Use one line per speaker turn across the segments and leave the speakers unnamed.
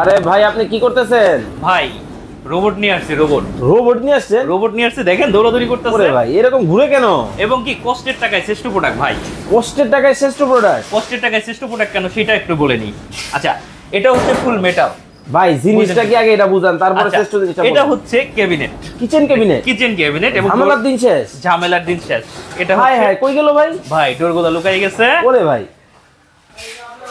আরে ভাই আপনি কি করতেছেন
ভাই রোবট নিয়ে আসছে রোবট
রোবট নিয়ে আসছে
রোবট নিয়ে আসছে দেখেন দৌড়াদৌড়ি করতেছে
ভাই এরকম ঘুরে কেন
এবং কি কষ্টের টাকায় শ্রেষ্ঠ প্রোডাক্ট ভাই
কষ্টের টাকায় শ্রেষ্ঠ প্রোডাক্ট
কষ্টের টাকায় শ্রেষ্ঠ প্রোডাক্ট কেন সেটা একটু বলে নিই আচ্ছা এটা হচ্ছে ফুল মেটাল
ভাই জিনিসটা কি আগে এটা বুঝান তারপরে আচ্ছা, শ্রেষ্ঠ
জিনিসটা এটা হচ্ছে cabinet
kitchen cabinet
kitchen cabinet
এবং ঝামেলার দিন শেষ
ঝামেলার দিন শেষ
এটা হাই হাই কই গেল ভাই
ভাই ডোরগুলো লুকাই গেছে
ওরে ভাই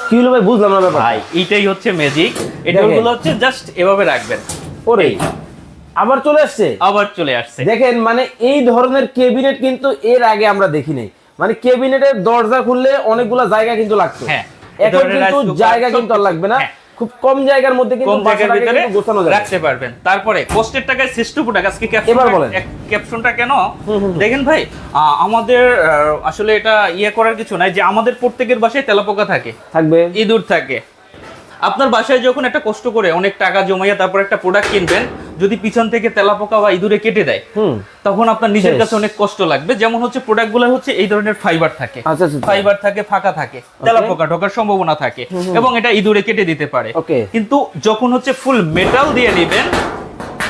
কি হলো ভাই বুঝলাম না ব্যাপার
ভাই এইটাই হচ্ছে ম্যাজিক এটা হলো হচ্ছে জাস্ট এভাবে রাখবেন
ওরে আবার চলে আসছে
আবার চলে আসছে
দেখেন মানে এই ধরনের ক্যাবিনেট কিন্তু এর আগে আমরা দেখি নাই মানে ক্যাবিনেটের দরজা খুললে অনেকগুলা জায়গা কিন্তু লাগতো হ্যাঁ, এখন কিন্তু জায়গা কিন্তু আর লাগবে না হ্যাঁ। খুব কম জায়গার মধ্যে কিন্তু
জায়গার ভিতরে গোছানো রাখতে পারবেন তারপরে কষ্টের টাকায় শ্রেষ্ঠ প্রোডাক্ট আজকে এবার বলেন ক্যাপশনটা কেন দেখেন ভাই আমাদের আসলে এটা ইয়ে করার কিছু নাই যে আমাদের প্রত্যেকের বাসায় তেলাপোকা থাকে থাকবে ইঁদুর থাকে আপনার বাসায় যখন একটা কষ্ট করে অনেক টাকা জমাইয়া তারপর একটা প্রোডাক্ট কিনবেন যদি পিছন থেকে তেলাপোকা বা ইঁদুরে কেটে দেয় তখন আপনার নিজের কাছে অনেক কষ্ট লাগবে যেমন হচ্ছে প্রোডাক্ট গুলো হচ্ছে এই ধরনের ফাইবার থাকে ফাইবার আচ্ছা, আচ্ছা, আচ্ছা। থাকে ফাঁকা থাকে তেলাপোকা ঢোকার সম্ভাবনা থাকে এবং এটা ইঁদুরে কেটে দিতে পারে কিন্তু যখন হচ্ছে ফুল মেটাল দিয়ে নেবেন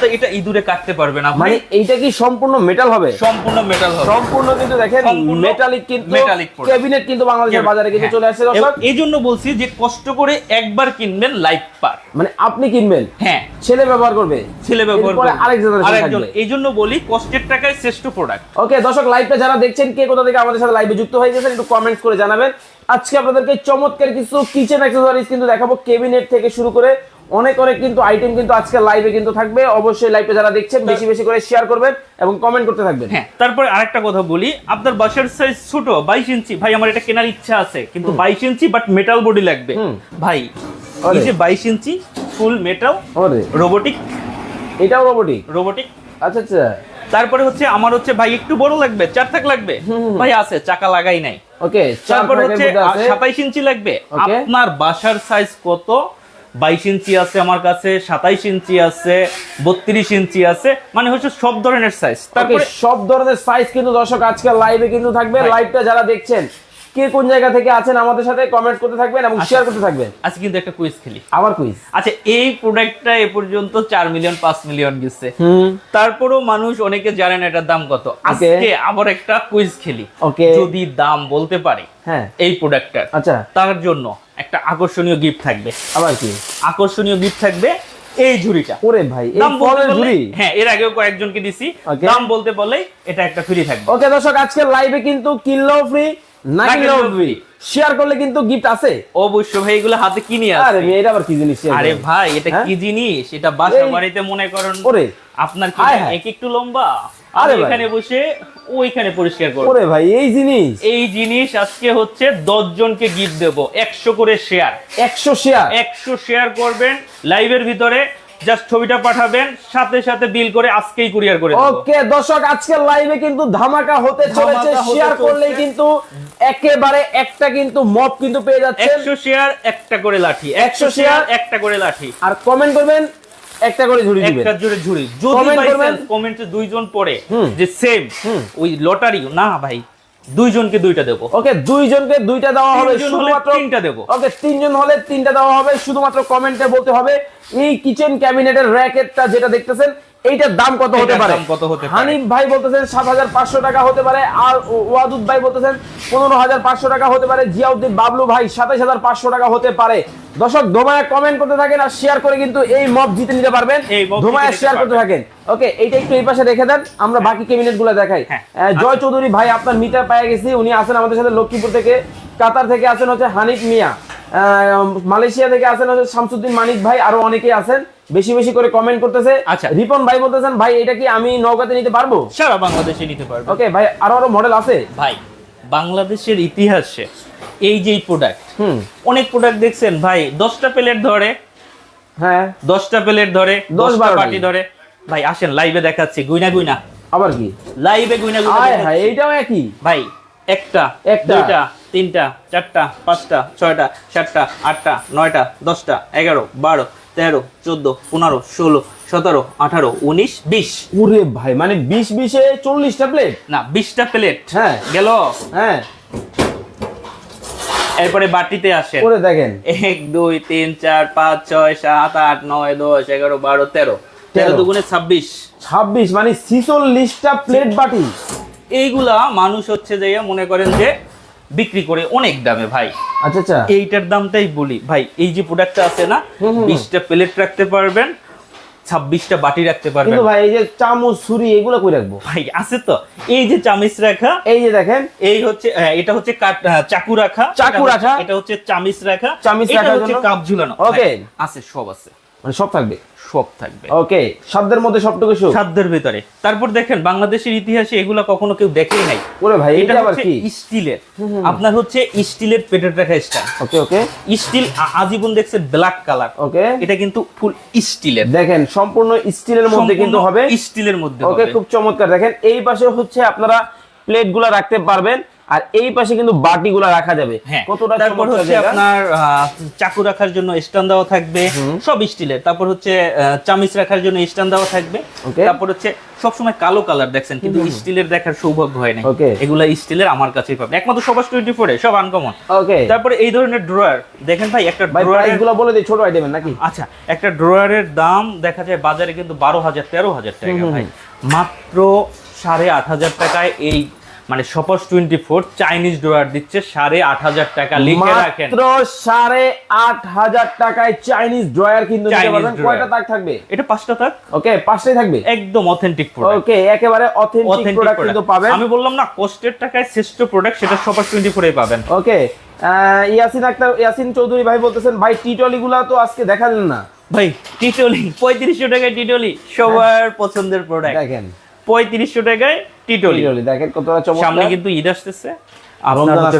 তো এটা ইঁদুরে কাটতে পারবে না
মানে এইটা কি সম্পূর্ণ মেটাল হবে
সম্পূর্ণ মেটাল
হবে সম্পূর্ণ কিন্তু দেখেন মেটালিক কিন্তু মেটালিক ক্যাবিনেট কিন্তু বাংলাদেশের বাজারে কিন্তু হ্যাঁ। চলে আসছে দর্শক
এই জন্য বলছি যে কষ্ট করে একবার কিনবেন লাইফ পার
মানে আপনি কিনবেন হ্যাঁ ছেলে ব্যবহার করবে
ছেলে ব্যবহার করবে আরেকজন এই জন্য বলি কষ্টের টাকায় শ্রেষ্ঠ প্রোডাক্ট
ওকে দর্শক লাইভটা যারা দেখছেন কে কোথা থেকে আমাদের সাথে লাইভে যুক্ত হয়ে গেছেন একটু কমেন্ট করে জানাবেন আজকে আপনাদেরকে চমৎকার কিছু কিচেন অ্যাক্সেসরিজ কিন্তু দেখাবো কেবিনেট থেকে শুরু করে অনেক অনেক কিন্তু আইটেম কিন্তু আজকে লাইভে কিন্তু থাকবে অবশ্যই লাইভে যারা দেখছেন বেশি বেশি করে শেয়ার করবেন এবং কমেন্ট করতে থাকবেন
হ্যাঁ তারপরে আরেকটা কথা বলি আপনার বাসার সাইজ ছোট 22 ইঞ্চি ভাই আমার এটা কেনার ইচ্ছা আছে কিন্তু 22 ইঞ্চি বাট মেটাল বডি লাগবে ভাই এই যে 22 ইঞ্চি ফুল মেটাল আরে রোবটিক এটাও রোবটিক রোবটিক আচ্ছা আচ্ছা তারপরে হচ্ছে আমার হচ্ছে ভাই একটু বড় লাগবে চার থাক লাগবে ভাই আছে চাকা লাগাই নাই ওকে তারপর হচ্ছে 27 ইঞ্চি লাগবে আপনার বাসার সাইজ কত বাইশ ইঞ্চি আছে আমার কাছে সাতাইশ ইঞ্চি আছে বত্রিশ ইঞ্চি আছে মানে হচ্ছে সব ধরনের সাইজ
তারপরে সব ধরনের সাইজ কিন্তু দর্শক আজকে লাইভে কিন্তু থাকবে লাইভটা যারা দেখছেন কে কোন জায়গা থেকে আছেন আমাদের সাথে কমেন্ট করতে থাকবেন এবং শেয়ার আচ্ছা। করতে থাকবেন
আজকে আচ্ছা, কিন্তু একটা কুইজ খেলি আবার কুইজ আচ্ছা এই প্রোডাক্টটা এ পর্যন্ত 4 মিলিয়ন 5 মিলিয়ন গেছে তারপরেও মানুষ অনেকে জানেন এটার দাম কত আজকে আবার একটা কুইজ খেলি ওকে যদি দাম বলতে পারি হ্যাঁ এই প্রোডাক্টটার আচ্ছা তার জন্য একটা আকর্ষণীয় গিফট থাকবে আবার কি আকর্ষণীয় গিফট থাকবে এই ঝুড়িটা
ওরে ভাই এই ঝুড়ি
হ্যাঁ এর আগেও কয়েকজনকে দিছি দাম বলতে বলেই এটা একটা ফ্রি থাকবে
ওকে দর্শক আজকে লাইভে কিন্তু কিনলেও ফ্রি না ফ্রি শেয়ার করলে কিন্তু গিফট আছে
অবশ্যই ভাই এগুলো হাতে কি নিয়ে আরে এটা আবার কি জিনিস আরে ভাই এটা হ্যাঁ? কি জিনিস এটা বাসা বাড়িতে মনে করেন ওরে আপনার কি এক একটু লম্বা এখানে বসে ওইখানে পরিষ্কার করবো
ওরে ভাই এই জিনিস
এই জিনিস আজকে হচ্ছে দশ জনকে গিফট দেবো একশো করে শেয়ার
একশো শেয়ার
একশো শেয়ার করবেন লাইভের ভিতরে জাস্ট ছবিটা পাঠাবেন সাথে সাথে বিল করে আজকেই কুরিয়ার করে
ওকে দর্শক আজকের লাইভে কিন্তু ধামাকা হতে চলেছে শেয়ার করলে কিন্তু একেবারে একটা কিন্তু মপ কিন্তু পেয়ে যাচ্ছে
একশো শেয়ার একটা করে লাঠি একশো শেয়ার একটা করে লাঠি
আর কমেন্ট করবেন একটা করে ঝুড়ি দিবেন
একটা জোরে ঝুড়ি যদি কমেন্টে দুইজন পড়ে যে সেম ওই লটারি না ভাই দুইজনকে দুইটা দেবো
ওকে দুইজনকে দুইটা দেওয়া হবে শুধুমাত্র তিনটা দেবো ওকে তিনজন হলে তিনটা দেওয়া হবে শুধুমাত্র কমেন্টে বলতে হবে এই কিচেন ক্যাবিনেটের র্যাকেটটা যেটা দেখতেছেন এইটার দাম কত হতে পারে কত হতে হানিফ ভাই বলতেছেন সাত হাজার পাঁচশো টাকা হতে পারে আর ওয়াদুদ ভাই বলতেছেন পনেরো হাজার পাঁচশো টাকা হতে পারে জিয়াউদ্দিন বাবলু ভাই সাতাশ হাজার পাঁচশো টাকা হতে পারে দর্শক ধোমায়া কমেন্ট করতে থাকেন আর শেয়ার করে কিন্তু এই মব জিতে নিতে পারবেন ধোমায়া শেয়ার করতে থাকেন ওকে এইটা একটু এই পাশে রেখে দেন আমরা বাকি ক্যাবিনেট গুলো দেখাই হ্যাঁ। জয় আচ্ছা। চৌধুরী ভাই আপনার মিটার পায়ে গেছি উনি আছেন আমাদের সাথে লক্ষ্মীপুর থেকে কাতার থেকে আছেন হচ্ছে হানিফ মিয়া মালয়েশিয়া থেকে আছেন হচ্ছে শামসুদ্দিন মানিক ভাই আরো অনেকেই আছেন বেশি বেশি করে কমেন্ট করতেছে আচ্ছা রিপন ভাই বলতেছেন ভাই এটা কি আমি নওগাঁতে নিতে পারবো
সারা বাংলাদেশে নিতে পারবো
ওকে ভাই আরো আরো মডেল আছে
ভাই বাংলাদেশের ইতিহাসে এই যে প্রোডাক্ট হুম অনেক প্রোডাক্ট দেখছেন ভাই দশটা প্লেট ধরে হ্যাঁ দশটা প্লেট ধরে দশ বারো পার্টি ধরে ভাই আসেন লাইভে দেখাচ্ছি গুইনা গুইনা আবার কি লাইভে গুইনা গুইনা
হায় হায় এইটাও একই
ভাই একটা একটা দুইটা তিনটা চারটা পাঁচটা ছয়টা সাতটা আটটা নয়টা দশটা এগারো বারো তেরো চোদ্দ পনেরো ষোলো সতেরো আঠারো উনিশ বিশ
উরে ভাই মানে বিশ বিশে চল্লিশটা প্লেট
না বিশটা প্লেট হ্যাঁ গেল হ্যাঁ এরপরে বাটিতে আসে করে দেখেন এক দুই তিন চার পাঁচ ছয় সাত আট নয় দশ এগারো বারো তেরো তেরো দুগুণে ছাব্বিশ
ছাব্বিশ মানে ছিচল্লিশটা প্লেট বাটি
এইগুলা মানুষ হচ্ছে যে ইয়ে মনে করেন যে বিক্রি করে অনেক দামে ভাই আচ্ছা আচ্ছা এইটার দামটাই বলি ভাই এই যে প্রোডাক্টটা আছে না বিশটা প্লেট রাখতে পারবেন ছাব্বিশটা বাটি রাখতে পারবেন
ভাই এই যে চামচ ছুরি এগুলো কই রাখবো
ভাই আছে তো এই যে চামচ রাখা এই যে দেখেন এই হচ্ছে হ্যাঁ, এটা হচ্ছে চাকু রাখা চাকু রাখা এটা হচ্ছে চামচ রাখা চামচ রাখা হচ্ছে কাপ ঝুলানো ওকে আছে সব আছে মানে সব থাকবে সব থাকবে
ওকে সাধ্যের মধ্যে সবটুকু সুখ
সাধ্যের ভিতরে তারপর দেখেন বাংলাদেশের ইতিহাসে এগুলা কখনো কেউ দেখেই নাই
ওরে ভাই এটা আবার কি
স্টিলের আপনার হচ্ছে স্টিলের পেটের রাখা স্টার ওকে ওকে স্টিল আজীবন দেখছে ব্ল্যাক কালার ওকে এটা কিন্তু ফুল স্টিলের
দেখেন সম্পূর্ণ স্টিলের মধ্যে কিন্তু হবে স্টিলের মধ্যে ওকে খুব চমৎকার দেখেন এই পাশে হচ্ছে আপনারা প্লেট গুলা রাখতে পারবেন আর এই পাশে কিন্তু গুলা রাখা যাবে
হ্যাঁ, কতটা তারপর হচ্ছে আপনার চাকু রাখার জন্য স্ট্যান্ড দেওয়া থাকবে সব স্টিলের তারপর হচ্ছে চামিচ রাখার জন্য স্ট্যান্ড দেওয়া থাকবে তারপর হচ্ছে সবসময় কালো কালার দেখছেন কিন্তু স্টিলের দেখার সৌভাগ্য হয় না এগুলা স্টিলের আমার কাছেই পাবে একমাত্র সবার টোয়েন্টি ফোরে সব আনকমন ওকে তারপরে এই ধরনের ড্রয়ার দেখেন ভাই একটা
ড্রয়ার এগুলো বলে দিই ছোট আইটেম নাকি
আচ্ছা একটা ড্রয়ারের দাম দেখা যায় বাজারে কিন্তু বারো হাজার তেরো হাজার টাকা ভাই মাত্র সাড়ে আট হাজার টাকায় এই মানে suppose twenty four Chinese dollar দিচ্ছে সাড়ে আট হাজার টাকা লিখে রাখেন
সাড়ে আট হাজার টাকায় চাইনিজ ড্রয়ার কিন্তু কয়টা তাক থাকবে এটা পাঁচটা তাক ওকে পাঁচটাই থাকবে
একদম অথেন্টিক প্রোডাক্ট
ওকে একেবারে অথেন্টিক প্রোডাক্ট কিন্তু পাবেন
আমি বললাম না কস্টের টাকায় শ্রেষ্ঠ প্রোডাক্ট সেটা সপোজ টোয়েন্টি ফোরে পাবেন
ওকে ইয়াসিন আক্তার ইয়াসিন চৌধুরী ভাই বলতেছেন ভাই টি গুলা তো আজকে দেখালেন না
ভাই টিটলি পঁয়ত্রিশশো টাকায় টিটলি সবার হ্যাঁ। পছন্দের প্রোডাক্ট দেখেন পঁয়ত্রিশশো টাকায় টিটলি দেখেন কত সামনে কিন্তু ঈদ আসতেছে আর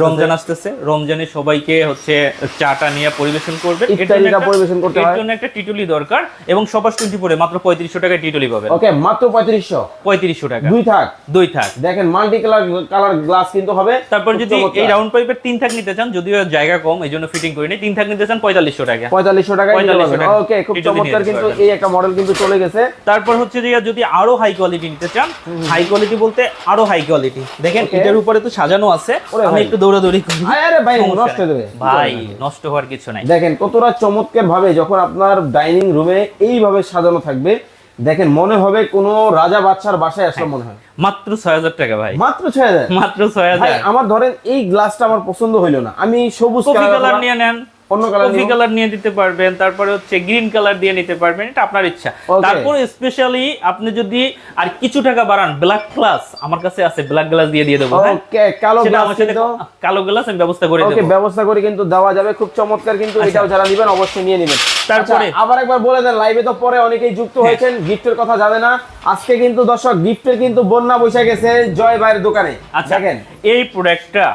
রমজান আসতেছে রমজানে সবাইকে হচ্ছে চাটা নিয়ে পরিবেশন করবে
ইফতারিটা পরিবেশন করতে হয়
জন্য একটা টিটুলি দরকার এবং সবার 24 মাত্র 3500 টাকায় টিটুলি পাবেন
ওকে মাত্র 3500 3500 টাকা দুই থাক দুই থাক দেখেন মাল্টি কালার কালার গ্লাস কিন্তু হবে
তারপর যদি এই রাউন্ড পাইপের তিন থাক নিতে চান যদিও জায়গা কম এজন্য ফিটিং করে নি তিন থাক নিতে চান 4500 টাকা
4500 টাকা ওকে খুব চমৎকার কিন্তু এই একটা মডেল কিন্তু চলে গেছে
তারপর হচ্ছে যে যদি আরো হাই কোয়ালিটি নিতে চান হাই কোয়ালিটি বলতে আরো হাই কোয়ালিটি দেখেন এটার উপরে তো সাজানো আছে আমি একটু দৌড়াদৌড়ি করি
আরে ভাই নষ্ট হয়ে যাবে
ভাই নষ্ট হওয়ার কিছু নাই
দেখেন কতটা চমৎকার ভাবে যখন আপনার ডাইনিং রুমে এইভাবে সাজানো থাকবে দেখেন মনে হবে কোনো রাজা বাচ্চার বাসায় আসলে হ্যাঁ। মনে হয়
মাত্র ছয় হাজার টাকা ভাই মাত্র ছয় হাজার মাত্র ছয় হাজার
আমার ধরেন এই গ্লাসটা আমার পছন্দ হইলো না আমি সবুজ
কালার নিয়ে নেন অন্য কালার কফি কালার নিয়ে দিতে পারবেন তারপরে হচ্ছে গ্রিন কালার দিয়ে নিতে পারবেন এটা আপনার ইচ্ছা তারপর স্পেশালি আপনি যদি আর কিছু টাকা বাড়ান ব্ল্যাক আমার কাছে আছে ব্ল্যাক গ্লাস দিয়ে দিয়ে দেবো
ওকে হ্যাঁ? কালো গ্লাস
কালো গ্লাস আমি ব্যবস্থা করে ওকে
ব্যবস্থা করে কিন্তু দেওয়া যাবে খুব চমৎকার কিন্তু আচ্ছা। এটাও যারা নেবেন অবশ্যই নিয়ে নেবেন তারপরে আচ্ছা, আবার একবার বলে দেন লাইভে তো পরে অনেকেই যুক্ত হ্যাঁ। হয়েছেন গিফটের কথা যাবে না আজকে কিন্তু দর্শক গিফটের কিন্তু বন্যা বসে গেছে জয় ভাইয়ের দোকানে
আচ্ছা এই প্রোডাক্টটা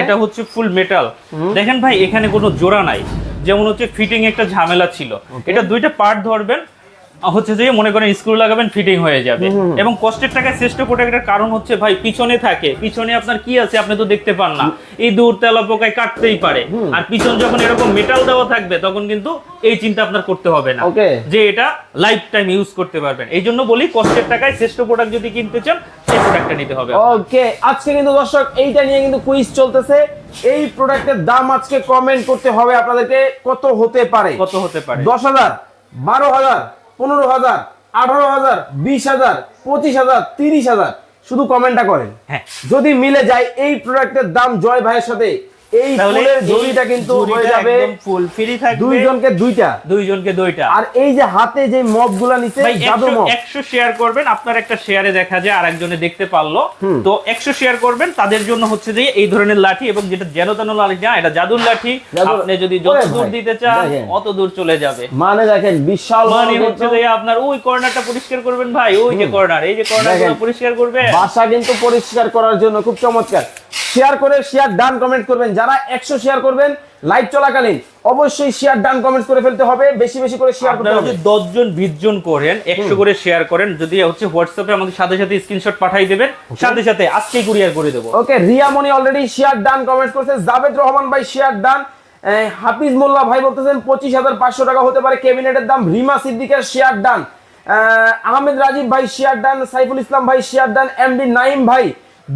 এটা হচ্ছে ফুল মেটাল দেখেন ভাই এখানে কোনো জোড়া নাই যেমন হচ্ছে ফিটিং একটা ঝামেলা ছিল এটা দুইটা পার্ট ধরবেন হচ্ছে যে মনে করেন স্ক্রু লাগাবেন ফিটিং হয়ে যাবে এবং কষ্টের টাকায় শ্রেষ্ঠ প্রোডাক্টের কারণ হচ্ছে ভাই পিছনে থাকে পিছনে আপনার কি আছে আপনি তো দেখতে পান না এই দূর তেলা পোকায় কাটতেই পারে আর পিছন যখন এরকম মেটাল দেওয়া থাকবে তখন কিন্তু এই চিন্তা আপনার করতে হবে না যে এটা লাইফ টাইম ইউজ করতে পারবেন এই জন্য বলি কষ্টের টাকায় শ্রেষ্ঠ প্রোডাক্ট যদি কিনতে চান সেই প্রোডাক্টটা নিতে হবে
ওকে আজকে কিন্তু দর্শক এইটা নিয়ে কিন্তু কুইজ চলতেছে এই প্রোডাক্টের দাম আজকে কমেন্ট করতে হবে আপনাদেরকে কত হতে পারে কত হতে পারে দশ হাজার বারো হাজার পনেরো হাজার আঠারো হাজার বিশ হাজার পঁচিশ হাজার তিরিশ হাজার শুধু কমেন্টটা করেন হ্যাঁ যদি মিলে যায় এই প্রোডাক্টের দাম জয় ভাইয়ের সাথে এই ফুলের ঝুড়িটা কিন্তু হয়ে যাবে
ফুল ফ্রি থাকবে
দুইজনকে দুইটা
দুইজনকে দুইটা
আর এই যে হাতে যে 100
শেয়ার করবেন আপনার একটা শেয়ারে দেখা যায় আরেকজনে দেখতে পারলো তো 100 শেয়ার করবেন তাদের জন্য হচ্ছে যে এই ধরনের লাঠি এবং যেটা লাঠি না এটা জাদুর লাঠি আপনি যদি যত দূর দিতে চান অত দূর চলে যাবে
মানে দেখেন বিশাল
মানে হচ্ছে যে আপনার ওই কর্নারটা পরিষ্কার করবেন ভাই ওই যে কর্নার এই যে কর্নারগুলো পরিষ্কার করবে
বাসা কিন্তু পরিষ্কার করার জন্য খুব চমৎকার শেয়ার করে শেয়ার ডান কমেন্ট করবেন যারা একশো শেয়ার করবেন লাইভ চলাকালীন অবশ্যই শেয়ার ডান কমেন্ট করে ফেলতে হবে বেশি বেশি করে শেয়ার করতে হবে
দশজন বিশ জন করেন একশো করে শেয়ার করেন যদি হচ্ছে হোয়াটসঅ্যাপে আমাদের সাথে সাথে স্ক্রিনশট পাঠিয়ে দেবেন সাথে সাথে আজকে কুরিয়ার করে দেবো
okay Riya Moni already share done comment করছে জাবেদ রহমান ভাই শেয়ার ডান হাফিজ মোল্লা ভাই বলতেছেন পঁচিশ হাজার পাঁচশো টাকা হতে পারে ক্যাবিনেটের দাম রিমা সিদ্দিকের শেয়ার ডান আহমেদ রাজীব ভাই শেয়ার ডান সাইফুল ইসলাম ভাই শেয়ার ডান এমডি নাইম ভাই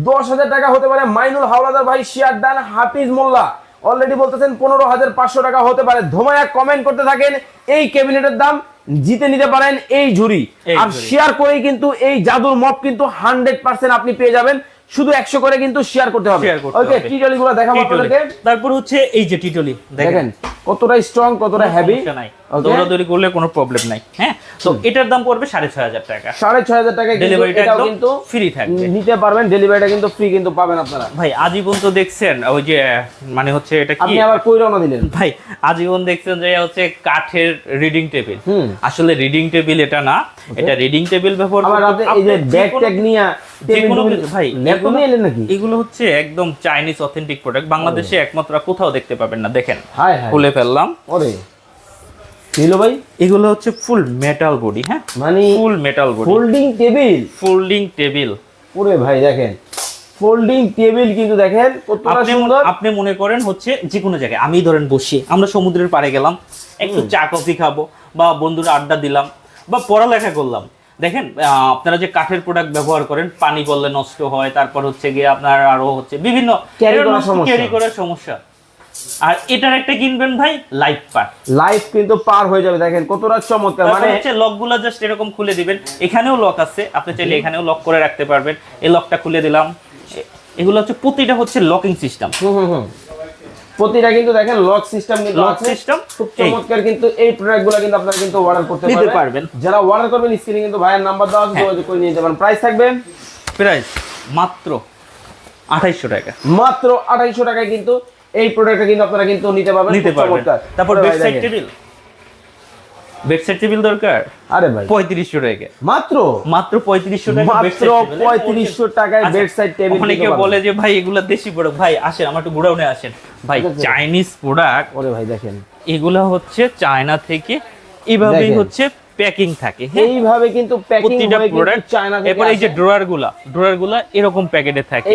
দশ হাজার টাকা হতে পারে মাইনুল হাওলাদার ভাই শিয়ারদান হাফিজ মোল্লা অলরেডি বলতেছেন পনেরো হাজার পাঁচশো টাকা হতে পারে ধোমায়া কমেন্ট করতে থাকেন এই ক্যাবিনেটের দাম জিতে নিতে পারেন এই ঝুড়ি আর শেয়ার করেই কিন্তু এই জাদুর মপ কিন্তু হান্ড্রেড পার্সেন্ট আপনি পেয়ে যাবেন শুধু একশো করে কিন্তু শেয়ার করতে হবে
ওকে টিটলি গুলো দেখাবো আপনাদেরকে তারপর হচ্ছে এই যে টিটলি
দেখেন কতটা স্ট্রং কতটা হেভি
দৌড়াদৌড়ি করলে কোনো প্রবলেম নাই হ্যাঁ তো এটার দাম পড়বে 6500 টাকা
6500 টাকা
ডেলিভারিটা কিন্তু ফ্রি থাকবে
নিতে পারবেন ডেলিভারিটা কিন্তু ফ্রি কিন্তু পাবেন আপনারা
ভাই আজীবন তো দেখছেন ওই যে মানে হচ্ছে এটা কি
আপনি আবার কই রওনা দিলেন
ভাই আজীবন দেখছেন যে হচ্ছে কাঠের রিডিং টেবিল আসলে রিডিং টেবিল এটা না এটা রিডিং টেবিল ব্যবহার
আমরা এই যে ব্যাগ ট্যাগ নিয়ে চাইনিজ
অথেন্টিক প্রোডাক্ট বাংলাদেশে একমাত্র কোথাও দেখতে পাবেন না দেখেন খুলে ফেললাম টেবিল
ফোল্ডিং টেবিল ওরে ভাই দেখেন ফোল্ডিং টেবিল কিন্তু দেখেন আপনি মনে করেন হচ্ছে যে কোনো জায়গায় আমি ধরেন বসি আমরা সমুদ্রের পাড়ে গেলাম একটু চা কফি খাবো বা বন্ধুরা আড্ডা দিলাম বা পড়ালেখা করলাম দেখেন আপনারা যে কাঠের প্রোডাক্ট ব্যবহার করেন পানি করলে নষ্ট হয় তারপর হচ্ছে গিয়ে আপনার আরো হচ্ছে বিভিন্ন ক্যারি করার সমস্যা আর এটার একটা কিনবেন ভাই লাইফ পার লাইফ কিন্তু পার হয়ে যাবে দেখেন কতটা চমৎকার মানে হচ্ছে লকগুলো জাস্ট এরকম খুলে দিবেন এখানেও লক আছে আপনি চাইলে এখানেও লক করে রাখতে পারবেন এই লকটা খুলে দিলাম এগুলো হচ্ছে প্রতিটা হচ্ছে লকিং সিস্টেম হুম হুম প্রতিটা কিন্তু দেখেন লক সিস্টেম লক সিস্টেম খুব চমৎকার কিন্তু এই প্রোডাক্টগুলো কিন্তু আপনারা কিন্তু অর্ডার করতে পারবেন যারা অর্ডার করবেন স্ক্রিনে কিন্তু ভাইয়ের নাম্বার দেওয়া আছে হ্যাঁ। যোগাযোগ করে নিয়ে যাবেন প্রাইস থাকবে প্রাইস মাত্র আঠাইশশো টাকা মাত্র আঠাইশশো টাকায় কিন্তু এই প্রোডাক্টটা কিন্তু আপনারা কিন্তু নিতে পারবেন নিতে পারবেন তারপর ওয়েবসাইট টেবিল বেডসাইড টেবিল দরকার আরে ভাই 3500 টাকা মাত্র মাত্র 3500 টাকা মাত্র 3500 টাকায় আচ্ছা, টেবিল অনেকে বলে যে ভাই এগুলা দেশি প্রোডাক্ট ভাই আসেন আমার একটু গোডাউনে আসেন ভাই চাইনিজ প্রোডাক্ট ওরে ভাই দেখেন এগুলা হচ্ছে চায়না থেকে এভাবেই হচ্ছে প্যাকিং থাকে হ্যাঁ? এইভাবে কিন্তু প্রতিটা প্রোডাক্ট চায়না এরপর এই যে ড্রয়ার গুলা ড্রয়ার গুলা এরকম প্যাকেটে থাকে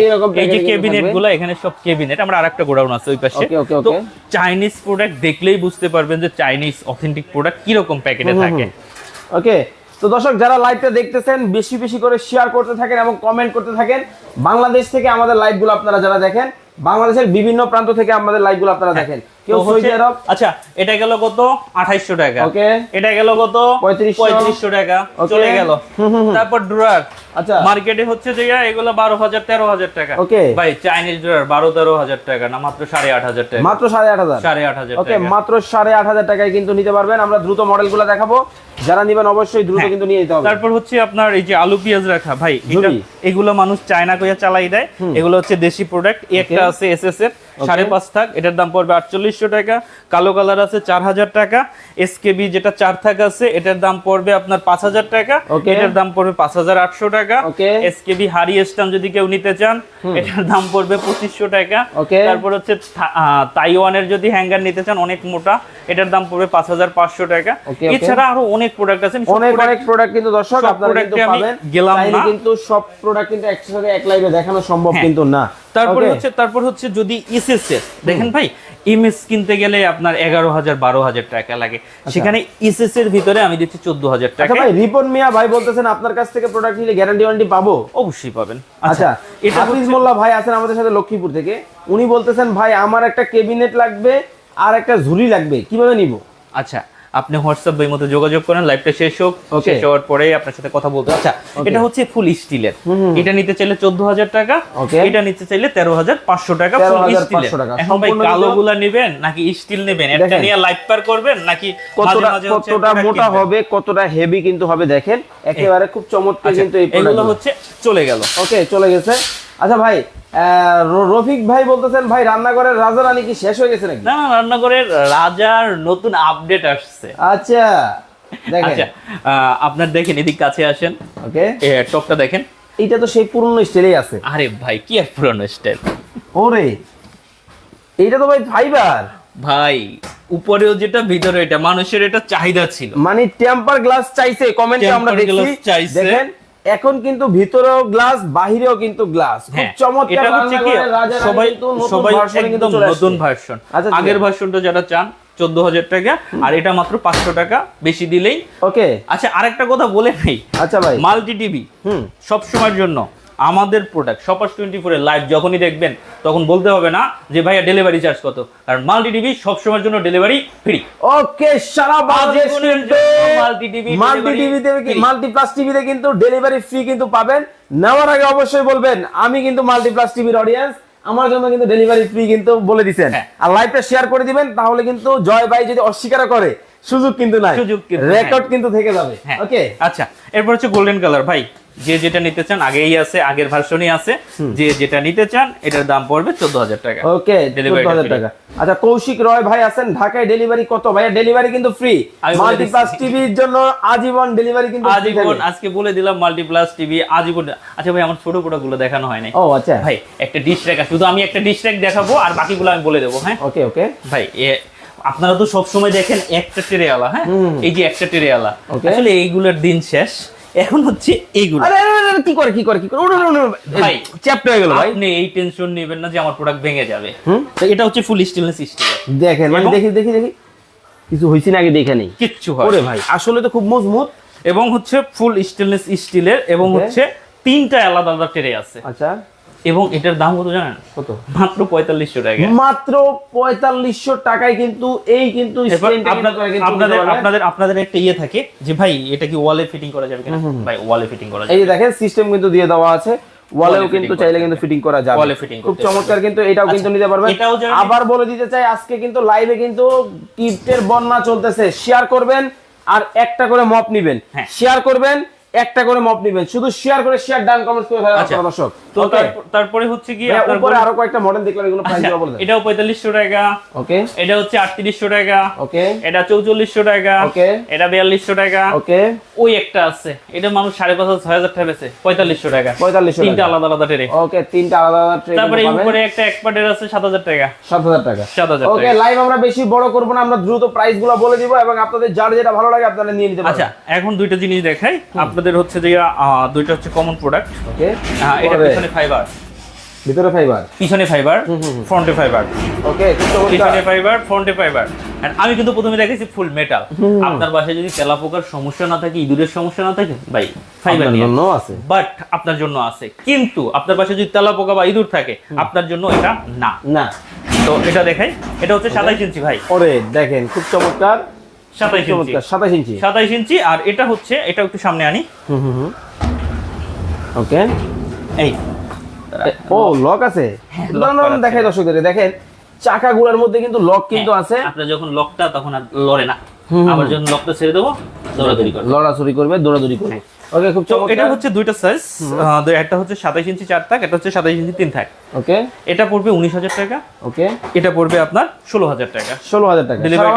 এই যে ক্যাবিনেট গুলা এখানে সব ক্যাবিনেট আমরা আরেকটা গোডাউন আছে ওই পাশে তো চাইনিজ প্রোডাক্ট দেখলেই বুঝতে পারবেন যে চাইনিজ অথেন্টিক প্রোডাক্ট কিরকম প্যাকেটে থাকে ওকে তো দর্শক যারা লাইভটা দেখতেছেন বেশি বেশি করে শেয়ার করতে থাকেন এবং কমেন্ট করতে থাকেন বাংলাদেশ থেকে আমাদের লাইভগুলো আপনারা যারা দেখেন বাংলাদেশের বিভিন্ন প্রান্ত থেকে আমাদের লাইভগুলো আপনারা হ্যাঁ। দেখেন আচ্ছা এটা গেল কত আঠাইশশো টাকা ওকে এটা গেল কত পঁয়ত্রিশশো টাকা চলে গেল তারপর ড্রয়ার আচ্ছা মার্কেটে হচ্ছে যে এগুলো বারো হাজার তেরো হাজার টাকা ওকে ভাই চাইনিজ ড্রয়ার বারো তেরো হাজার টাকা না মাত্র সাড়ে আট হাজার টাকা মাত্র সাড়ে আট হাজার সাড়ে আট হাজার ওকে মাত্র সাড়ে আট হাজার টাকায় কিন্তু নিতে পারবেন আমরা দ্রুত মডেলগুলো দেখাবো যারা নিবেন অবশ্যই দ্রুত হ্যাঁ। কিন্তু নিয়ে নিতে হবে তারপর হচ্ছে আপনার এই যে আলু পেঁয়াজ রাখা ভাই এগুলো মানুষ চায়না কইয়া চালাই দেয় এগুলো হচ্ছে দেশি প্রোডাক্ট একটা আছে এসএসএফ সাড়ে পাঁচ থাক এটার দাম পড়বে আটচল্লিশশো টাকা কালো কালার আছে চার হাজার টাকা এসকেবি যেটা চার থাক আছে এটার দাম পড়বে আপনার পাঁচ হাজার টাকা এটার দাম পড়বে পাঁচ হাজার আটশো টাকা এসকেবি হারি স্টাম যদি কেউ নিতে চান এটার দাম পড়বে পঁচিশশো টাকা তারপর হচ্ছে তাইওয়ানের যদি হ্যাঙ্গার নিতে চান অনেক মোটা এটার দাম পড়বে পাঁচ হাজার পাঁচশো টাকা এছাড়া আরো অনেক প্রোডাক্ট আছে অনেক অনেক প্রোডাক্ট কিন্তু দর্শক আপনারা কিন্তু পাবেন গেলাম না কিন্তু সব প্রোডাক্ট কিন্তু একসাথে এক লাইভে দেখানো সম্ভব হ্যাঁ। কিন্তু না তারপরে হচ্ছে তারপর হচ্ছে যদি ইসএসএস e দেখেন ভাই ইমেজ কিনতে গেলে আপনার এগারো হাজার বারো হাজার টাকা লাগে আচ্ছা। সেখানে ইসএস e এর ভিতরে আমি দিচ্ছি চোদ্দ হাজার আচ্ছা টাকা ভাই রিপন মিয়া ভাই বলতেছেন আপনার কাছ থেকে প্রোডাক্ট নিলে গ্যারান্টি ওয়ারেন্টি পাবো অবশ্যই পাবেন আচ্ছা, আচ্ছা এটা হাফিজ মোল্লা ভাই আছেন আমাদের সাথে লক্ষ্মীপুর থেকে উনি বলতেছেন ভাই আমার একটা কেবিনেট লাগবে আর একটা ঝুলি লাগবে কিভাবে নিব আচ্ছা আপনি হোয়াটসঅ্যাপ বই মতো যোগাযোগ করেন লাইভটা শেষ হোক শেষ হওয়ার পরে আপনার সাথে কথা বলতে আচ্ছা, আচ্ছা এটা হচ্ছে ফুল স্টিলের এটা নিতে চাইলে চোদ্দ হাজার টাকা এটা নিতে চাইলে তেরো হাজার পাঁচশো টাকা ফুল স্টিলের এখন ভাই কালো গুলা নেবেন নাকি স্টিল নেবেন এটা নিয়ে লাইভ পার করবেন নাকি কতটা কতটা মোটা হবে কতটা হেভি কিন্তু হবে দেখেন একেবারে খুব চমৎকার আচ্ছা, কিন্তু এগুলো হচ্ছে চলে গেল ওকে চলে গেছে আচ্ছা ভাই রফিক ভাই বলতেছেন ভাই রান্নাঘরের রাজা রানী কি শেষ হয়ে গেছে নাকি না না রান্নাঘরের রাজার নতুন আপডেট আসছে আচ্ছা, আচ্ছা আপনার দেখেন এদিক কাছে আসেন ওকে টপটা দেখেন এটা তো সেই পুরনো স্টাইলেই আছে আরে ভাই কি আর পুরনো স্টাইল ওরে এটা তো ভাই ফাইবার ভাই উপরেও যেটা ভিতরে এটা মানুষের এটা চাহিদা ছিল মানে টেম্পার গ্লাস চাইছে কমেন্টে আমরা দেখেন এখন কিন্তু ভিতরেও গ্লাস বাহিরেও কিন্তু গ্লাস খুব হ্যাঁ, চমৎকার হচ্ছে কি সবাই সবাই কিন্তু নতুন ভার্সন আচ্ছা, আগের ভার্সনটা যারা চান চোদ্দ হাজার টাকা আর এটা মাত্র পাঁচশো টাকা বেশি দিলেই ওকে আচ্ছা আরেকটা কথা বলে নেই আচ্ছা ভাই মাল্টি টিভি হুম সবসময়ের জন্য আমাদের প্রোডাক্ট সপাস টোয়েন্টি ফোরের লাইভ যখনই দেখবেন তখন বলতে হবে না যে ভাইয়া ডেলিভারি চার্জ কত কারণ মাল্টি টিভি সবসময়ের জন্য ডেলিভারি ফ্রি ওকে সারা মাল্টি টিভি মাল্টি টিভিতে মাল্টি প্লাস টিভিতে কিন্তু ডেলিভারি ফ্রি কিন্তু পাবেন নেওয়ার আগে অবশ্যই বলবেন আমি কিন্তু মাল্টি প্লাস টিভির অডিয়েন্স আমার জন্য কিন্তু ডেলিভারি ফ্রি কিন্তু বলে দিচ্ছেন হ্যাঁ। আর লাইভটা শেয়ার করে দিবেন তাহলে কিন্তু জয় ভাই যদি অস্বীকার করে সুযোগ কিন্তু নাই সুযোগ রেকর্ড কিন্তু থেকে যাবে ওকে হ্যাঁ। আচ্ছা এরপর হচ্ছে গোল্ডেন কালার ভাই যে যেটা নিতে চান আগেই আছে আগের ভার্সনই আছে যে যেটা নিতে চান এটার দাম পড়বে চোদ্দ হাজার টাকা ওকে চোদ্দ হাজার টাকা আচ্ছা কৌশিক রয় ভাই আছেন ঢাকায় ডেলিভারি কত ভাই ডেলিভারি কিন্তু ফ্রি মাল্টিপ্লাস টিভি এর জন্য আজীবন ডেলিভারি কিন্তু আজীবন আজকে বলে দিলাম মাল্টিপ্লাস টিভি আজীবন আচ্ছা ভাই আমার ছোট ছোট গুলো দেখানো হয় নাই ও আচ্ছা ভাই একটা ডিশ র্যাক শুধু আমি একটা ডিশ র্যাক দেখাবো আর বাকিগুলো আমি বলে দেবো হ্যাঁ ওকে ওকে ভাই আপনারা তো সবসময় দেখেন একটা টেরেওয়ালা হ্যাঁ এই যে একটা টেরেওয়ালা আসলে এইগুলোর দিন শেষ এখন হচ্ছে এইগুলো কি করে কি করে কি করে ভাই চ্যাপ্টা হয়ে গেল ভাই আপনি এই টেনশন নেবেন না যে আমার প্রোডাক্ট ভেঙে যাবে তো এটা হচ্ছে ফুল স্টেনলেস স্টিল দেখেন মানে দেখি দেখি দেখি কিছু হইছে না আগে দেখে নেই কিচ্ছু হয় ওরে ভাই আসলে তো খুব মজবুত এবং হচ্ছে ফুল স্টেনলেস স্টিলের এবং হচ্ছে তিনটা আলাদা আলাদা টেরে আছে আচ্ছা এবং এটার দাম কত জানেন কত মাত্র পঁয়তাল্লিশশো টাকা মাত্র পঁয়তাল্লিশশো টাকায় কিন্তু এই কিন্তু আপনাদের আপনাদের আপনাদের একটা ইয়ে থাকে যে ভাই এটা কি ওয়ালে ফিটিং করা যাবে কিনা ভাই ওয়ালে ফিটিং করা এই দেখেন সিস্টেম কিন্তু দিয়ে দেওয়া আছে ওয়ালেও কিন্তু চাইলে কিন্তু ফিটিং করা যাবে ওয়ালে ফিটিং খুব চমৎকার কিন্তু এটাও আচ্ছা, কিন্তু নিতে পারবেন আবার বলে দিতে চাই আজকে কিন্তু লাইভে কিন্তু টিপের বন্যা চলতেছে শেয়ার করবেন আর একটা করে মপ নেবেন শেয়ার করবেন একটা করে মপ নেবেন শুধু শেয়ার করে শেয়ার ডান কমেন্টস করে ফেলা আচ্ছা। দর্শক তো তারপরে হচ্ছে কি মানে আপনার উপরে আরো কয়েকটা মডেল দেখলাম এগুলো প্রাইস গুলো বলে এটা 4500 টাকা ওকে এটা হচ্ছে 3800 টাকা ওকে এটা 4400 টাকা ওকে এটা 4200 টাকা ওকে ওই একটা আছে এটা মানুষ 5500 6000 টাকা বেচে 4500 টাকা 4500 তিনটা আলাদা আলাদা ট্রে ওকে তিনটা আলাদা আলাদা ট্রে তারপরে উপরে একটা এক্সপার্টের আছে 7000 টাকা 7000 টাকা 7000 টাকা ওকে লাইভ আমরা বেশি বড় করব না আমরা দ্রুত প্রাইস গুলো বলে দিব এবং আপনাদের যার যেটা ভালো লাগে আপনারা নিয়ে নিতে পারেন আচ্ছা এখন দুইটা জিনিস দেখাই আপনাদের আপনাদের হচ্ছে যে দুইটা হচ্ছে কমন প্রোডাক্ট ওকে এটা পিছনে ফাইবার ভিতরে ফাইবার পিছনে ফাইবার ফ্রন্টে ফাইবার ওকে পিছনে ফাইবার ফ্রন্টে ফাইবার আমি কিন্তু প্রথমে দেখেছি ফুল মেটাল আপনার বাসায় যদি তেলা পোকার সমস্যা না থাকে ইঁদুরের সমস্যা না থাকে ভাই ফাইবার জন্য আছে বাট আপনার জন্য আছে কিন্তু আপনার বাসায় যদি তেলা পোকা বা ইঁদুর থাকে আপনার জন্য এটা না না তো এটা দেখাই এটা হচ্ছে সাতাইশ ইঞ্চি ভাই ওরে দেখেন খুব চমৎকার সাতাইশ ইঞ্চি সাতাইশ ইঞ্চি আর এটা হচ্ছে এটা একটু সামনে আনি হুম হুম ওকে এই ও লক আছে হ্যাঁ, দেখাই দর্শকদের দেখেন মধ্যে কিন্তু লক হ্যাঁ, কিন্তু আছে আপনি যখন লকটা তখন আর লড়ে না আবার যখন লকটা ছেড়ে দেবো দৌড়াদৌড়ি করবে লড়াচড়ি করবে দৌড়াদৌড়ি করবে ওকে খুব এটা হচ্ছে দুইটা সাইজ একটা হচ্ছে 27 ইঞ্চি 4 থাক হচ্ছে 27 ইঞ্চি 3 থাক ওকে এটা পড়বে 19000 টাকা ওকে এটা পড়বে আপনার 16000 টাকা 16000 টাকা ডেলিভারি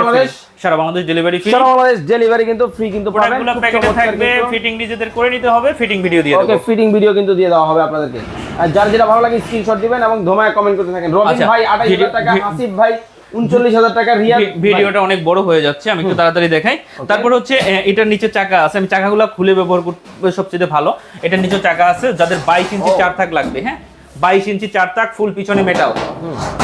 সারা বাংলাদেশ ডেলিভারি ফ্রি সারা বাংলাদেশ ডেলিভারি কিন্তু ফ্রি কিন্তু প্রোডাক্টগুলো প্যাকেটে থাকবে ফিটিং নিজেদের করে নিতে হবে ফিটিং ভিডিও দিয়ে ওকে ফিটিং ভিডিও কিন্তু দিয়ে দেওয়া হবে আপনাদেরকে আর যার যেটা ভালো লাগে স্ক্রিনশট দিবেন এবং ধোমায় কমেন্ট করতে থাকেন রবিন আচ্ছা, ভাই 28000 টাকা আসিফ ভাই উনচল্লিশ হাজার টাকা রিয়াল ভিডিওটা অনেক বড় হয়ে যাচ্ছে আমি একটু তাড়াতাড়ি দেখাই তারপর হচ্ছে এটার নিচে চাকা আছে আমি চাকাগুলো খুলে ব্যবহার করতে সবচেয়ে ভালো এটার নিচে চাকা আছে যাদের বাইক ইঞ্চি চার থাক লাগবে হ্যাঁ বাইশ ইঞ্চি চার তাক ফুল পিছনে মেটাল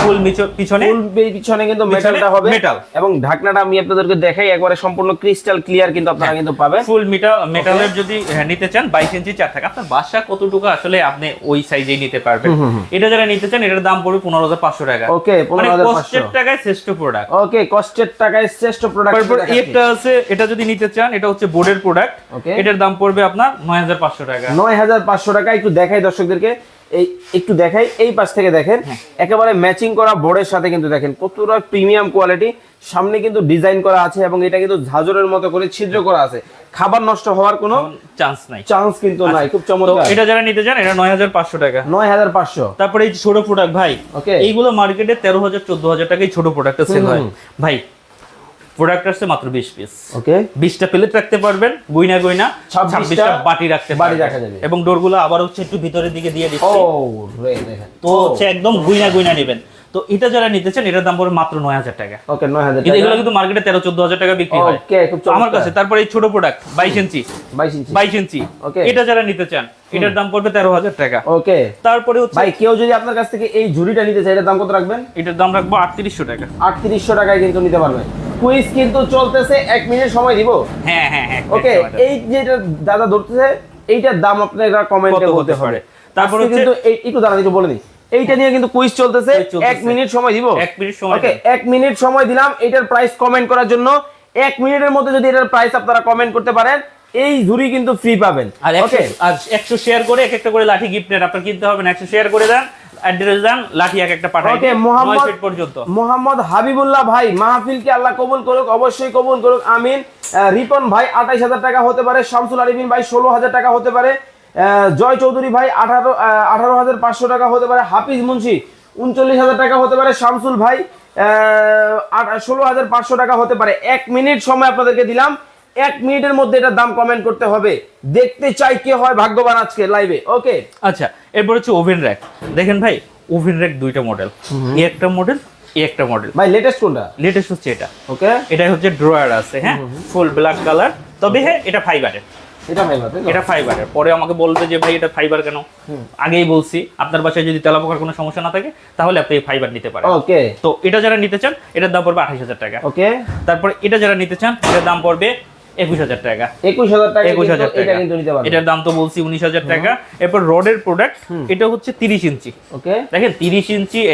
ফুল পিছনে ফুল পিছনে কিন্তু মেটালটা হবে মেটাল এবং ঢাকনাটা আমি আপনাদেরকে দেখাই একবারে সম্পূর্ণ ক্রিস্টাল ক্লিয়ার কিন্তু আপনারা হ্যাঁ। কিন্তু পাবেন ফুল মেটাল মেটালের যদি হ্যাঁ, নিতে চান বাইশ ইঞ্চি চার তাক আপনার বাসা কতটুকু আসলে আপনি ওই সাইজেই নিতে পারবেন এটা যারা নিতে চান এটার দাম পড়বে পনেরো হাজার পাঁচশো টাকা ওকে মানে পনেরো কষ্টের টাকায় শ্রেষ্ঠ প্রোডাক্ট ওকে কষ্টের টাকায় শ্রেষ্ঠ প্রোডাক্ট তারপর এটা আছে এটা যদি নিতে চান এটা হচ্ছে বোর্ডের প্রোডাক্ট এটার দাম পড়বে আপনার নয় হাজার পাঁচশো টাকা নয় হাজার পাঁচশো টাকা একটু দেখাই দর্শকদেরকে এই একটু দেখাই এই পাশ থেকে দেখেন হ্যাঁ। একেবারে ম্যাচিং করা বোর্ডের সাথে কিন্তু দেখেন কতটা প্রিমিয়াম কোয়ালিটি সামনে কিন্তু ডিজাইন করা আছে এবং এটা কিন্তু ঝাঁঝরের মতো করে ছিদ্র করা আছে খাবার নষ্ট হওয়ার কোনো চান্স নাই চান্স কিন্তু আচ্ছা, নাই খুব চমৎকার এটা যারা নিতে চান এটা 9500 টাকা 9500 তারপরে এই ছোট প্রোডাক্ট ভাই ওকে এইগুলো মার্কেটে 13000 14000 টাকায় ছোট প্রোডাক্টে সেল হয় ভাই প্রোডাক্ট আসছে মাত্র 20 পিস ওকে প্লেট রাখতে পারবেন গুইনা গুইনা বাটি রাখতে রাখা যাবে এবং ডোরগুলো আবার হচ্ছে একটু ভিতরের দিকে দিয়ে দিচ্ছি ও রে তো হচ্ছে একদম গুইনা গুইনা নেবেন তো এটা যারা নিতে চান এটার দাম পড়বে মাত্র 9000 টাকা ওকে 9000 টাকা এগুলো কিন্তু মার্কেটে 13 14000 টাকা বিক্রি হয় ওকে আমার কাছে তারপরে এই ছোট প্রোডাক্ট 22 ইঞ্চি 22 ইঞ্চি 22 ইঞ্চি ওকে এটা যারা নিতে চান এটার দাম পড়বে 13000 টাকা ওকে তারপরে হচ্ছে ভাই কেউ যদি আপনার কাছ থেকে এই ঝুড়িটা নিতে চায় এটার দাম কত রাখবেন এটার দাম রাখবো 3800 টাকা 3800 টাকায় কিন্তু নিতে পারবেন কুইজ কিন্তু চলতেছে এক মিনিট সময় দিব হ্যাঁ হ্যাঁ ওকে হ্যাঁ, এই যেটা দাদা ধরতেছে এইটার দাম আপনারা কমেন্টে বলতে হবে তারপরে কিন্তু একটু দাদা একটু বলে দিই এইটা নিয়ে কিন্তু কুইজ চলতেছে এক মিনিট সময় দিব এক মিনিট সময় ওকে এক মিনিট সময় দিলাম এটার প্রাইস কমেন্ট করার জন্য এক মিনিটের মধ্যে যদি এটার প্রাইস আপনারা কমেন্ট করতে পারেন এই ঝুড়ি কিন্তু ফ্রি পাবেন আর একশো শেয়ার করে এক একটা করে লাঠি গিফট নেন আপনার কিনতে হবে না একশো শেয়ার করে দেন অ্যাড্রেস দেন একটা মোহাম্মদ হাবিবুল্লাহ ভাই মাহফিলকে আল্লাহ কবুল করুক অবশ্যই কবুল করুক আমিন রিপন ভাই আঠাইশ টাকা হতে পারে শামসুল আরিফিন ভাই ষোলো হাজার টাকা হতে পারে জয় চৌধুরী ভাই আঠারো আঠারো হাজার পাঁচশো টাকা হতে পারে হাফিজ মুন্সি উনচল্লিশ হাজার টাকা হতে পারে শামসুল ভাই ষোলো হাজার পাঁচশো টাকা হতে পারে এক মিনিট সময় আপনাদেরকে দিলাম এক মিনিটের মধ্যে এটার দাম কমেন্ট করতে হবে দেখতে চাই কে হয় ভাগ্যবান আজকে লাইভে ওকে আচ্ছা এরপর হচ্ছে ওভেন র্যাক দেখেন ভাই ওভেন র্যাক দুইটা মডেল এ একটা মডেল এ একটা মডেল ভাই লেটেস্ট কোনটা লেটেস্ট হচ্ছে এটা ওকে এটাই হচ্ছে ড্রয়ার আছে হ্যাঁ ফুল ব্ল্যাক কালার তবে হ্যাঁ এটা ফাইবারের এটা ফাইবারের এটা ফাইবারের পরে আমাকে বলবে যে ভাই এটা ফাইবার কেন আগেই বলছি আপনার বাসায় যদি তেলাপোকার কোনো সমস্যা না থাকে তাহলে আপনি ফাইবার নিতে পারেন ওকে তো এটা যারা নিতে চান এটার দাম পড়বে আঠাশ হাজার টাকা ওকে তারপর এটা যারা নিতে চান এটার দাম পড়বে একুশ হাজার টাকা তিরিশ ইঞ্চি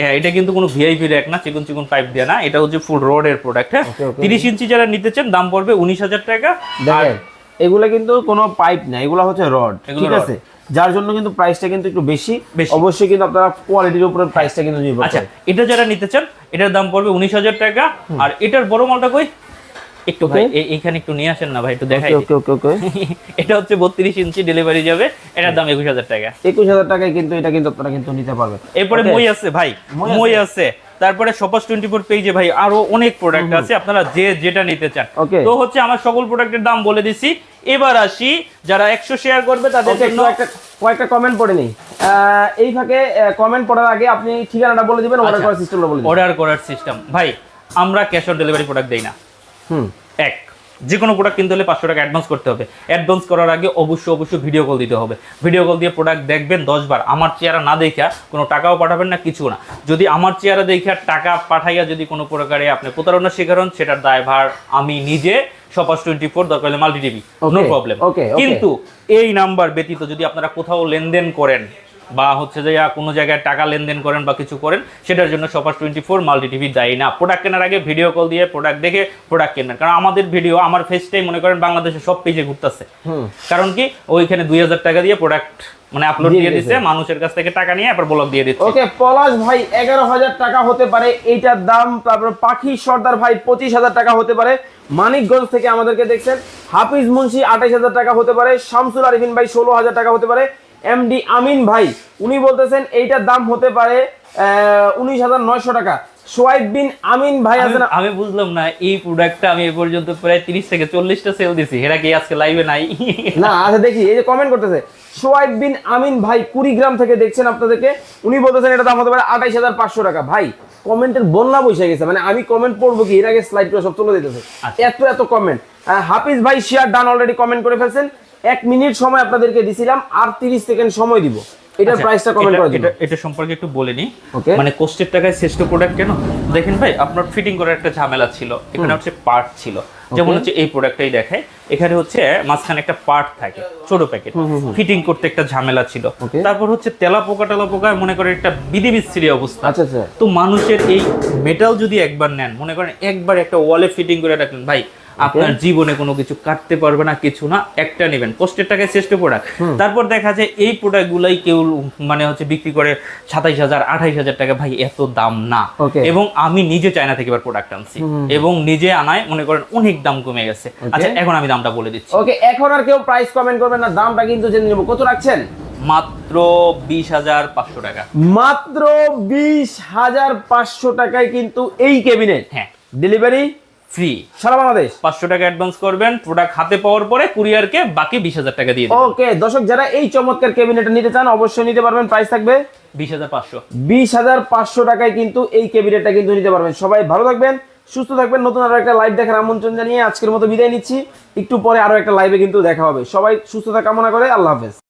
হ্যাঁ, কোনো ভিআইপি হ্যাঁ? যারা নিতে চান দাম পড়বে উনিশ হাজার টাকা আর এগুলো কিন্তু কোনো পাইপ নাই এগুলো হচ্ছে রড ঠিক আছে যার জন্য কিন্তু প্রাইসটা কিন্তু একটু বেশি অবশ্যই কিন্তু আপনারা কোয়ালিটির উপরে প্রাইসটা কিন্তু নির্ভর আচ্ছা, এটা যারা নিতে চান এটার দাম পড়বে উনিশ হাজার টাকা আর এটার বড় মালটা কই একটু ভাই এইখানে একটু নিয়ে আসেন না ভাই একটু দেখাই ওকে ওকে ওকে এটা হচ্ছে 32 ইঞ্চি ডেলিভারি যাবে এটার দাম 21000 টাকা 21000 টাকায় কিন্তু এটা কিন্তু আপনারা কিন্তু নিতে পারবেন এরপরে মই আছে ভাই মই আছে তারপরে সপাস টোয়েন্টি পেজে ভাই আরো অনেক প্রোডাক্ট আছে আপনারা যে যেটা নিতে চান তো হচ্ছে আমার সকল প্রোডাক্টের দাম বলে দিছি এবার আসি যারা একশো শেয়ার করবে তাদের জন্য কয়েকটা কমেন্ট পড়ে নেই এই ফাঁকে কমেন্ট পড়ার আগে আপনি ঠিকানাটা বলে দিবেন অর্ডার আচ্ছা। করার সিস্টেমটা বলে অর্ডার করার সিস্টেম ভাই আমরা ক্যাশ অন ডেলিভারি প্রোডাক্ট দেই না হুম এক যে কোনো প্রোডাক্ট কিনতে হলে পাঁচশো টাকা অ্যাডভান্স করতে হবে অ্যাডভান্স করার আগে অবশ্যই অবশ্যই ভিডিও কল দিতে হবে ভিডিও কল দিয়ে প্রোডাক্ট দেখবেন দশবার আমার চেয়ারা না দেখা কোনো টাকাও পাঠাবেন না কিছু না যদি আমার চেয়ারা দেখা টাকা পাঠাইয়া যদি কোনো প্রকারে আপনি প্রতারণার শিকার হন সেটার দায়ভার আমি নিজে সপাস টোয়েন্টি ফোর দরকার হলে মাল্টি টিভি নো প্রবলেম কিন্তু এই নাম্বার ব্যতীত যদি আপনারা কোথাও লেনদেন করেন বা হচ্ছে যে কোনো জায়গায় টাকা লেনদেন করেন বা কিছু করেন সেটার জন্য সপার টোয়েন্টি ফোর মাল্টি টিভি দেয় না প্রোডাক্ট কেনার আগে ভিডিও কল দিয়ে প্রোডাক্ট দেখে প্রোডাক্ট কেনেন কারণ আমাদের ভিডিও আমার ফেসটাই মনে করেন বাংলাদেশে সব পেজে ঘুরতেছে কারণ কি ওইখানে দুই হাজার টাকা দিয়ে প্রোডাক্ট মানে আপলোড দিয়ে দিচ্ছে মানুষের কাছ থেকে টাকা নিয়ে আবার ব্লক দিয়ে দিচ্ছে ওকে পলাশ ভাই এগারো হাজার টাকা হতে পারে এইটার দাম তারপর পাখি সর্দার ভাই পঁচিশ হাজার টাকা হতে পারে মানিকগঞ্জ থেকে আমাদেরকে দেখছেন হাফিজ মুন্সি আঠাইশ হাজার টাকা হতে পারে শামসুল আরিফিন ভাই ষোলো হাজার টাকা হতে পারে এমডি আমিন ভাই উনি বলতেছেন এইটার দাম হতে পারে উনিশ হাজার নয়শো টাকা সোয়াইব বিন আমিন ভাই আছেন আমি বুঝলাম না এই প্রোডাক্টটা আমি এ পর্যন্ত প্রায় 30 থেকে চল্লিশটা সেল দিছি এরা কি আজকে লাইভে নাই না আচ্ছা দেখি এই যে কমেন্ট করতেছে সোয়াইব বিন আমিন ভাই কুড়িগ্রাম থেকে দেখছেন আপনাদেরকে উনি বলতেছেন এটা দাম হতে পারে হাজার পাঁচশো টাকা ভাই কমেন্টের বন্যা বসে গেছে মানে আমি কমেন্ট পড়বো কি এর আগে স্লাইড করে সব তুলে দিতেছে আচ্ছা। এত এত কমেন্ট হাফিজ ভাই শেয়ার ডান অলরেডি কমেন্ট করে ফেলছেন এক মিনিট সময় আপনাদেরকে দিছিলাম আর তিরিশ সেকেন্ড সময় দিব এটার প্রাইসটা কমেন্ট করে দিন এটা সম্পর্কে একটু বলে নিই মানে কোস্টের টাকায় শ্রেষ্ঠ প্রোডাক্ট কেন দেখেন ভাই আপনার ফিটিং করার একটা ঝামেলা ছিল এখানে হচ্ছে পার্ট ছিল যেমন হচ্ছে এই প্রোডাক্টটাই দেখায় এখানে হচ্ছে মাঝখানে একটা পার্ট থাকে ছোট প্যাকেট ফিটিং করতে একটা ঝামেলা ছিল তারপর হচ্ছে তেলা পোকা টেলা পোকা মনে করেন একটা বিধি বিচ্ছিরি অবস্থা আচ্ছা, আচ্ছা। তো মানুষের এই মেটাল যদি একবার নেন মনে করেন একবার একটা ওয়ালে ফিটিং করে রাখলেন ভাই আপনার জীবনে কোনো কিছু কাটতে পারবে না কিছু না একটা নেবেন কষ্টের টাকায় শ্রেষ্ঠ প্রোডাক্ট তারপর দেখা যায় এই প্রোডাক্টগুলাই কেউ মানে হচ্ছে বিক্রি করে সাতাইশ হাজার আঠাইশ হাজার টাকা ভাই এত দাম না এবং আমি নিজে চায়না থেকে এবার প্রোডাক্ট আনছি এবং নিজে আনায় মনে করেন অনেক দাম কমে গেছে আচ্ছা এখন আমি দামটা বলে দিচ্ছি ওকে এখন আর কেউ প্রাইস কমেন্ট করবেন না দামটা কিন্তু জেনে নেবো কত রাখছেন মাত্র বিশ হাজার পাঁচশো টাকা মাত্র বিশ হাজার পাঁচশো টাকায় কিন্তু এই কেবিনেট হ্যাঁ ডেলিভারি ফ্রি সারা বাংলাদেশ পাঁচশো টাকা অ্যাডভান্স করবেন প্রোডাক্ট হাতে পাওয়ার পরে কুরিয়ারকে বাকি বিশ হাজার টাকা দিয়ে ওকে দর্শক যারা এই চমৎকার ক্যাবিনেটটা নিতে চান অবশ্যই নিতে পারবেন প্রাইস থাকবে বিশ হাজার পাঁচশো বিশ হাজার পাঁচশো টাকায় কিন্তু এই ক্যাবিনেটটা কিন্তু নিতে পারবেন সবাই ভালো থাকবেন সুস্থ থাকবেন নতুন আরো একটা লাইভ দেখার আমন্ত্রণ জানিয়ে আজকের মতো বিদায় নিচ্ছি একটু পরে আরো একটা লাইভে কিন্তু দেখা হবে সবাই সুস্থতা কামনা করে আল্লাহ হাফেজ